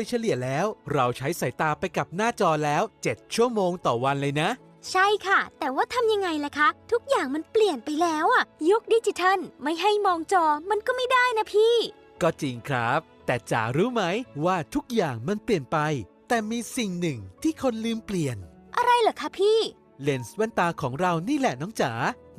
โดยเฉลี่ยแล้ว เราใช้สายตาไปกับหน้าจอแล้ว 7 ชั่วโมงต่อวันเลยนะ ใช่ค่ะ แต่ว่าทำยังไงล่ะคะ ทุกอย่างมันเปลี่ยนไปแล้วอะยุคดิจิทัลไม่ให้มองจอมันก็ไม่ได้นะพี่ ก็จริงครับ แต่จ๋ารู้ไหมว่าทุกอย่างมันเปลี่ยนไป แต่มีสิ่งหนึ่งที่คนลืมเปลี่ยน อะไรเหรอคะพี่ เลนส์แว่นตาของเรานี่แหละน้องจ๋า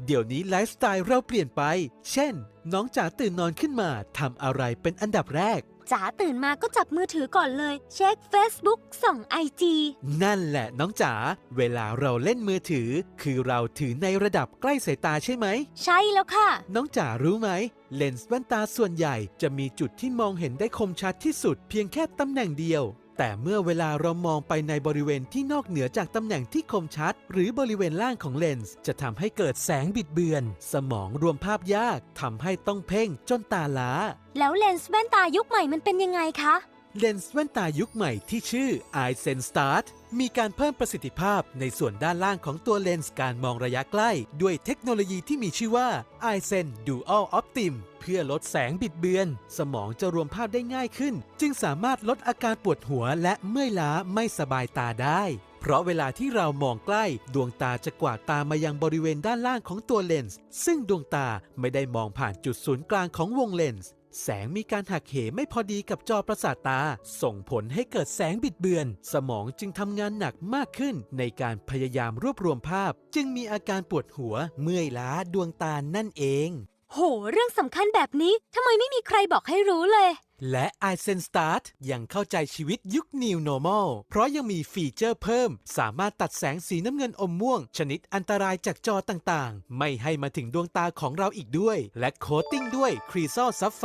เดี๋ยวนี้ไลฟ์สไตล์เราเปลี่ยนไป เช่น น้องจ๋าตื่นนอนขึ้นมาทำอะไรเป็นอันดับแรก จ๋าตื่นมาก็จับมือถือก่อนเลย เช็ค Facebook ส่องไอจีนั่นแหละน้องจ๋าเวลาเราเล่นมือถือ คือเราถือในระดับใกล้สายตาใช่ไหม ใช่แล้วค่ะ น้องจ๋ารู้ไหม เลนส์แว่นตาส่วนใหญ่จะมีจุดที่มองเห็นได้คมชัดที่สุดเพียงแค่ตำแหน่งเดียว แต่เมื่อเวลาเรามองไปในบริเวณที่นอกเหนือจากตำแหน่งที่คมชัด หรือบริเวณล่างของเลนส์จะทำให้เกิดแสงบิดเบือน สมองรวมภาพยากทำให้ต้องเพ่งจนตาล้า แล้วเลนส์แว่นตายุคใหม่มันเป็นยังไงคะ เลนส์แว่นตายุคใหม่ที่ชื่อ i s e n Start มีการเพิ่มประสิทธิภาพในส่วนด้านล่างของตัวเลนส์การมองระยะใกล้ ด้วยเทคโนโลยีที่มีชื่อว่า i s e n Dual Optim เพื่อลดแสงบิดเบือน สมองจะรวมภาพได้ง่ายขึ้น จึงสามารถลดอาการปวดหัวและเมื่อยล้าไม่สบายตาได้ เพราะเวลาที่เรามองใกล้ ดวงตาจะกวาดตามายังบริเวณด้านล่างของตัวเลนส์ ซึ่งดวงตาไม่ได้มองผ่านจุดศูนย์กลางของวงเลนส์แสงมีการหักเหไม่พอดีกับจอประสาทตา ส่งผลให้เกิดแสงบิดเบือน สมองจึงทำงานหนักมากขึ้นในการพยายามรวบรวมภาพ จึงมีอาการปวดหัว เมื่อยล้าดวงตานั่นเอง โห เรื่องสำคัญแบบนี้ทำไมไม่มีใครบอกให้รู้เลย และ i s e n Start ยังเข้าใจชีวิตยุค New Normal เพราะยังมีฟีเจอร์เพิ่ม สามารถตัดแสงสีน้ำเงินอมม่วง ชนิดอันตรายจากจอต่างๆ ไม่ให้มาถึงดวงตาของเราอีกด้วย และโคตติ้งด้วยครีซอลซับไฟ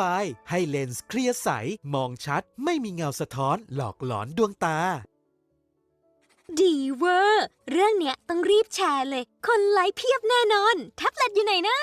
ให้เลนส์เคลียร์ใส มองชัด ไม่มีเงาสะท้อนหลอกหลอนดวงตา ดีเวอร์ เรื่องเนี้ยต้องรีบแชร์เลย คนไลค์เพียบแน่นอน แท็บเล็ตอยู่ไหนนะ